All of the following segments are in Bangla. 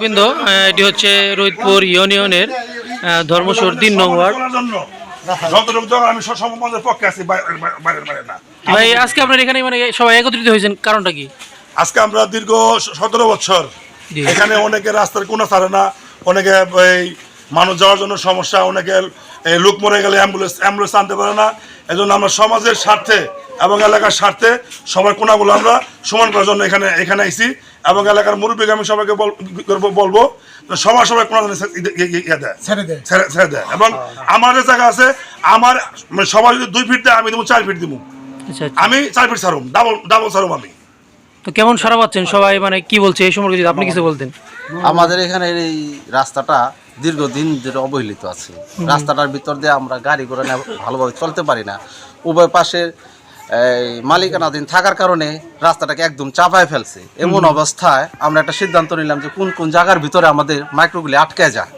বৃন্দ এটি হচ্ছে রোহিতপুর ইউনিয়নের ধর্মসর তিন নং ওয়ার্ড। ভাই আজকে আপনার এখানে মানে সবাই একত্রিত হয়েছেন কারণটা কি? আজকে আমরা দীর্ঘ সতেরো বছর এখানে অনেকে রাস্তার কোনো ছাড়ে না অনেকে এই মানুষ যাওয়ার জন্য সমস্যা অনেকে লোক মরে গেলে অ্যাম্বুলেন্স অ্যাম্বুলেন্স আনতে পারে না। এজন্য আমরা সমাজের স্বার্থে এবং এলাকার স্বার্থে সবার কোনাগুলো আমরা সমান করার জন্য এখানে এখানে আইছি এবং এলাকার মুরব্বীকে আমি সবাইকে বল- বলবো- বলব সবার সবাই কোনা ইয়ে দেয়। ছেড়ে দেয়। এবং আমার যে জায়গা আছে আমার মানে সবাই যদি দুই ফিট দেয় আমি দেবো চার ফিট দিব আচ্ছা আচ্ছা। আমি চার ফিট ছাড়ুম। ডাবল ডাবল ছাড়ুম আমি। তো কেমন সারা পাচ্ছেন সবাই? মানে কি বলছে? এই সম্পর্কে যদি আপনি কিছু বলতেন। আমাদের এখানে এই রাস্তাটা দীর্ঘদিন ধরে অবহেলিত আছে। রাস্তাটার ভিতর দিয়ে আমরা গাড়ি ঘোড়া ভালোভাবে চলতে পারি না। উভয় পাশে এই মালিকানাধীন থাকার কারণে রাস্তাটাকে একদম চাপায় ফেলছে। এমন অবস্থায় আমরা একটা সিদ্ধান্ত নিলাম যে কোন কোন জায়গার ভিতরে আমাদের মাইক্রোগুলি আটকে যায়।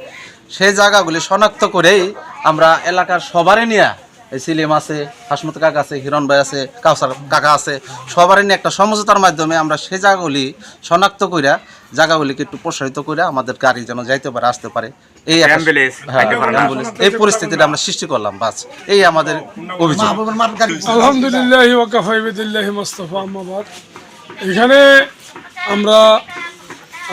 সেই জায়গাগুলি শনাক্ত করেই আমরা এলাকার সবারই নিয়ে এই সিলিম আছে হাসমত কাকা আছে হিরণ ভাই আছে কাউসার কাকা আছে সবারই নিয়ে একটা সমঝোতার মাধ্যমে আমরা সেই জায়গাগুলি শনাক্ত কইরা জায়গাগুলিকে একটু প্রসারিত করে আমাদের গাড়ি যেন যাইতে পারে আসতে পারে। এই হ্যাঁ। এই পরিস্থিতিটা আমরা সৃষ্টি করলাম বাস। এই আমাদের অভিযোগ। আলহামদুলিল্লাহ মোস্তফা আহমাবাদ এখানে আমরা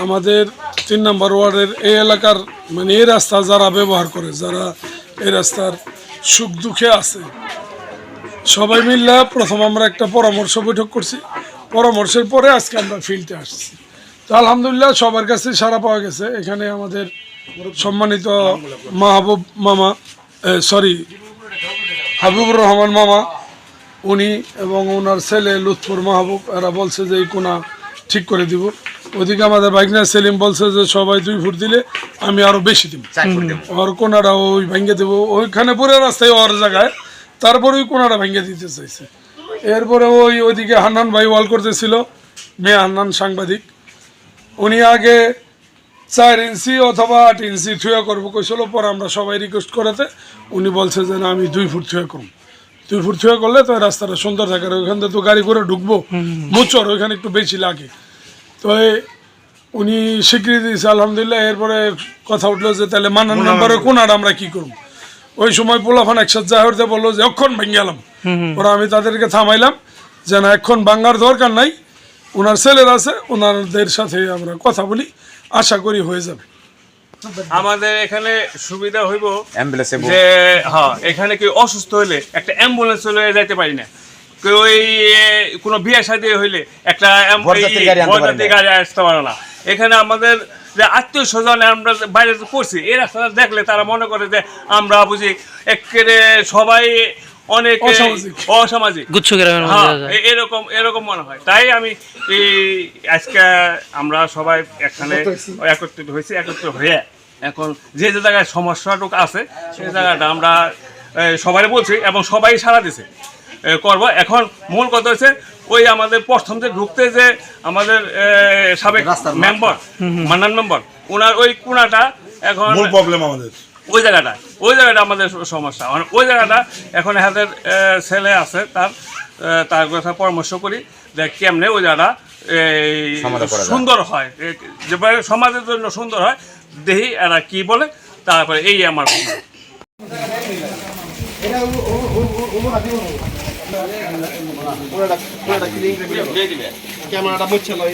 আমাদের তিন নম্বর ওয়ার্ডের এই এলাকার মানে এই রাস্তা যারা ব্যবহার করে যারা এই রাস্তার সুখ দুঃখে আছে সবাই মিললে প্রথম আমরা একটা পরামর্শ বৈঠক করছি। পরামর্শের পরে আজকে আমরা ফিল্ডে আসছি। তো আলহামদুলিল্লাহ সবার কাছে সারা পাওয়া গেছে। এখানে আমাদের সম্মানিত মাহবুব মামা সরি হাবিবুর রহমান মামা উনি এবং ওনার ছেলে লুৎফুর মাহবুব এরা বলছে যে এই কোনা ঠিক করে দিব। ওদিকে আমাদের বাইকনা সেলিম বলছে যে সবাই দুই ফুট দিলে আমি আরও বেশি দিব। ওর কোনাটা ওই ভেঙে দেবো। ওইখানে পুরো রাস্তায় ওর জায়গায়। তারপরে ওই কোনাটা ভেঙে দিতে চাইছে। এরপরে ওই ওইদিকে হান্নান ভাই ওয়াল করতেছিল মেয়ে হান্নান সাংবাদিক। উনি আগে চার ইঞ্চি অথবা আট ইঞ্চি থুয়া করব। কইছিল পর আমরা সবাই রিকোয়েস্ট করাতে উনি বলছে যে না আমি দুই ফুট থুয়া করব। দুই ফুট থুয়া করলে তো রাস্তাটা সুন্দর থাকে আর ওইখান থেকে তো গাড়ি করে ঢুকবো। মুচর ওইখানে একটু বেশি লাগে। তো উনি স্বীকৃতি দিয়েছে আলহামদুলিল্লাহ। এরপরে কথা উঠল যে তাহলে মানান নাম্বারে কোন আর আমরা কি করব? ওই সময় পোলাফান একসাথে যা হতে বলল যে অক্ষণ ভেঙে গেলাম। ওরা আমি তাদেরকে থামাইলাম যে না এখন ভাঙ্গার দরকার নাই। ওনার ছেলের আছে ওনাদের সাথে আমরা কথা বলি আশা করি হয়ে যাবে। আমাদের এখানে সুবিধা হইব যে হ্যাঁ এখানে কেউ অসুস্থ হইলে একটা অ্যাম্বুলেন্স হলে যাইতে পারি না। কেউ কোনো বিয়ে শাদী হইলে একটা বরযাত্রী গাড়ি আসতে পারে না। এখানে আমাদের যে আত্মীয় স্বজন আমরা বাইরে করছি এই রাস্তাটা দেখলে তারা মনে করে যে আমরা বুঝি একেবারে সবাই অনেক অসামাজিক। গুচ্ছ গ্রামের মধ্যে হ্যাঁ, এরকম এরকম মনে হয়। তাই আমি এই আজকে আমরা সবাই এখানে একত্রিত হয়েছি একত্রিত হয়ে এখন যে যে জায়গায় সমস্যাটুকু আছে সেই জায়গাটা আমরা সবাই বলছি এবং সবাই সারা দিছে। করব। এখন মূল কথা হচ্ছে ওই আমাদের প্রথম যে ঢুকতে যে আমাদের সাবেক মেম্বার মান্নান মেম্বার ওনার ওই কোনাটা এখন মূল প্রবলেম আমাদের। ওই জায়গাটা ওই জায়গাটা আমাদের সমস্যা। মানে ওই জায়গাটা এখন হাতের ছেলে আছে তার তার কথা পরামর্শ করি যে কেমনে ওই জায়গাটা এই, সুন্দর হয়। যেভাবে সমাজের জন্য সুন্দর হয় দেখি এরা কি বলে তারপরে এই আমার কথা। ক্যামেরাটা মুচ্ছে লই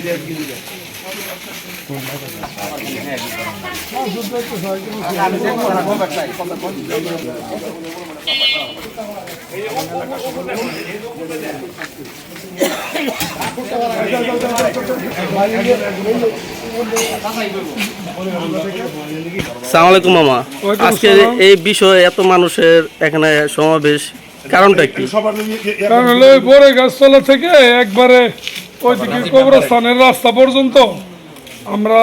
দিবে মামা। আজকে এই বিষয়ে এত মানুষের এখানে সমাবেশ কারণটা কি? কারণ হলো বড় গাছতলা থেকে একবারে ওইদিকে কবরস্থানের রাস্তা পর্যন্ত আমরা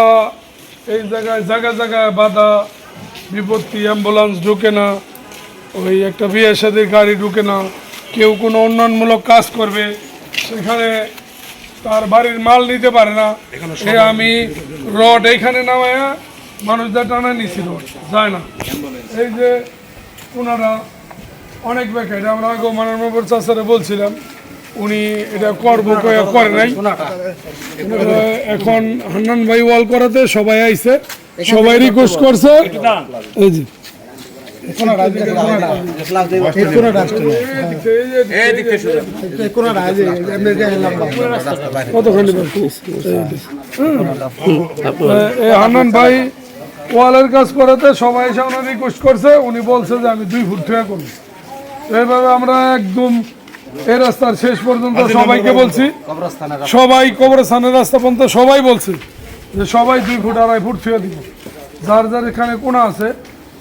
এই জায়গায় জায়গা জায়গায় বাধা বিপত্তি অ্যাম্বুলেন্স ঢুকে না ওই একটা বিয়ের সাথে গাড়ি ঢুকে না কেউ কোনো উন্নয়নমূলক কাজ করবে সেখানে তার বাড়ির মাল নিতে পারে না। সে আমি রড এইখানে নামায়া মানুষদের টানা নিছি রড যায় না। এই যে ওনারা অনেক বেকার আমরা আগে মাননীয় চাষারে বলছিলাম উনি এটা করব করে নাই। এখন হান্নান ভাই ওয়াল করাতে সবাই আইছে। সবাই রিকোয়েস্ট করছে। এই? এই হান্নান ভাই ওয়ালের কাজ করাতে সবাই এসে ওনার রিকোয়েস্ট করছে। উনি বলছে যে আমি দুই ফুট থেকে করব। এইভাবে আমরা একদম এই রাস্তার শেষ পর্যন্ত সবাইকে বলছি সবাই কবরস্থানের রাস্তা পর্যন্ত সবাই বলছে যে সবাই দুই ফুট আড়াই ফুট ছুঁয়ে দিব। যার যার এখানে কোনা আছে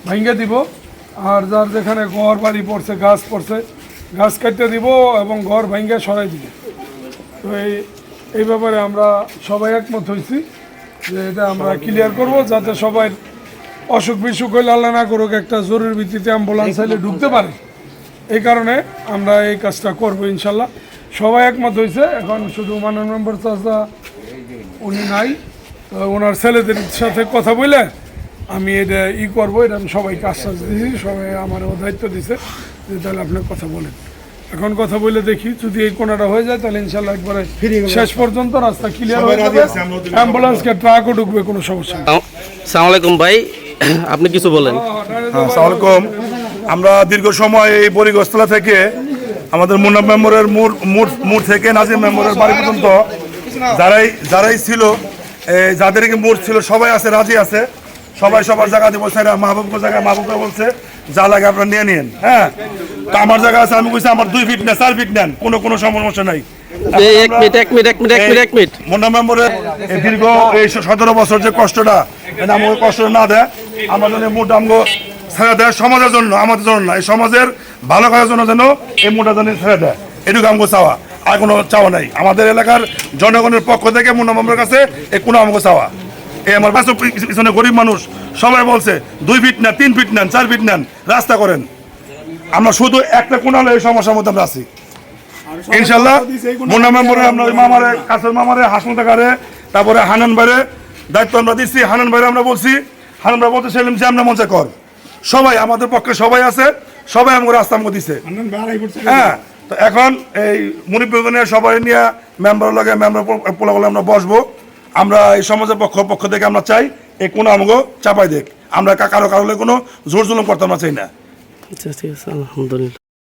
ভেঙে দিব। আর যার যেখানে ঘর বাড়ি পড়ছে গাছ পড়ছে গাছ কাটতে দিব এবং ঘর ভেঙে সরাই দিব। তো এই এই ব্যাপারে আমরা সবাই একমত হয়েছি যে এটা আমরা ক্লিয়ার করব যাতে সবাই অসুখ বিসুখ হইলে আল্লাহ না করুক একটা জরুরি ভিত্তিতে অ্যাম্বুলেন্স চাইলে ঢুকতে পারে। এই কারণে আমরা এই কাজটা করব ইনশাল্লাহ। সবাই একমত হয়েছে এখন শুধু মাননীয় মেম্বার চাষা উনি নাই তো ওনার ছেলেদের সাথে কথা বলে আমি এটা ই করব এটা আমি সবাইকে আশ্বাস দিয়েছি সবাই আমার দায়িত্ব দিছে যে তাহলে আপনি কথা বলেন। এখন কথা বলে দেখি যদি এই কোনাটা হয়ে যায় তাহলে ইনশাল্লাহ একবারে শেষ পর্যন্ত রাস্তা ক্লিয়ার হয়ে যাবে। অ্যাম্বুলেন্সকে ট্রাকও ঢুকবে কোনো সমস্যা নেই। আলাইকুম ভাই আপনি কিছু বলেন। আসসালামাইকুম আমরা দীর্ঘ সময় এই বরিগস্তলা থেকে আমাদের মুন্না মেম্বরের মোড় থেকে নাজিম মেম্বরের বাড়ি পর্যন্ত যারাই যারাই ছিল যাদেরকে মোড় ছিল সবাই আছে রাজি আছে। সবাই সবার জায়গা দিয়ে বলছে মাহবুবের জায়গায় মাহবুবরা বলছে যা লাগে আপনারা নিয়ে নিন হ্যাঁ? তো আমার জায়গা আছে আমি বলছি আমার দুই ফিট নেন চার ফিট নেন কোনো কোনো সমস্যা নাই। মুন্না মেম্বরের দীর্ঘ এই সতেরো বছর যে কষ্টটা আমাকে কষ্ট না দেয় আমার জন্য মুড আমগো ছেড়ে দেয় সমাজের জন্য, আমাদের জন্য না। এই সমাজের ভালো করার জন্য যেন এই মোটা যেন ছেড়ে দেয়। এটুকু আমগো চাওয়া। আর কোনো চাওয়া নাই। আমাদের এলাকার জনগণের পক্ষ থেকে মুন্না মেম্বরের কাছে এই কোনো আমাকে চাওয়া। এই আমার পাশে পিছনে গরিব মানুষ, সবাই বলছে, দুই ফিট নেন, তিন ফিট নেন, চার ফিট নেন, রাস্তা করেন। আমরা শুধু একটা কোনালে এই সমস্যার মধ্যে আমরা আছি। ইনশাল্লাহ মুন্না মেম্বরে আমরা মামারে, কাছের মামারে হাসপাতালে তারপরে হানান বাইরে দায়িত্ব আমরা দিচ্ছি। হানান বাইরে আমরা বলছি, হানান ভাই বলতে সেলিম যে আমরা মঞ্চে কর। সবাই আমাদের পক্ষে সবাই আছে সবাই আমাকে রাস্তা আমাকে দিছে। হ্যাঁ তো এখন এই মনিপুরগণের সবাই নিয়ে মেম্বার লাগে মেম্বার পোলাগুলো আমরা বসবো। আমরা এই সমাজের পক্ষ পক্ষ থেকে আমরা চাই এই কোনো আমাকে চাপাই দেখ আমরা কারও কারও কোনো জোর জুলুম করতে আমরা চাই না। আচ্ছা ঠিক আছে আলহামদুলিল্লাহ।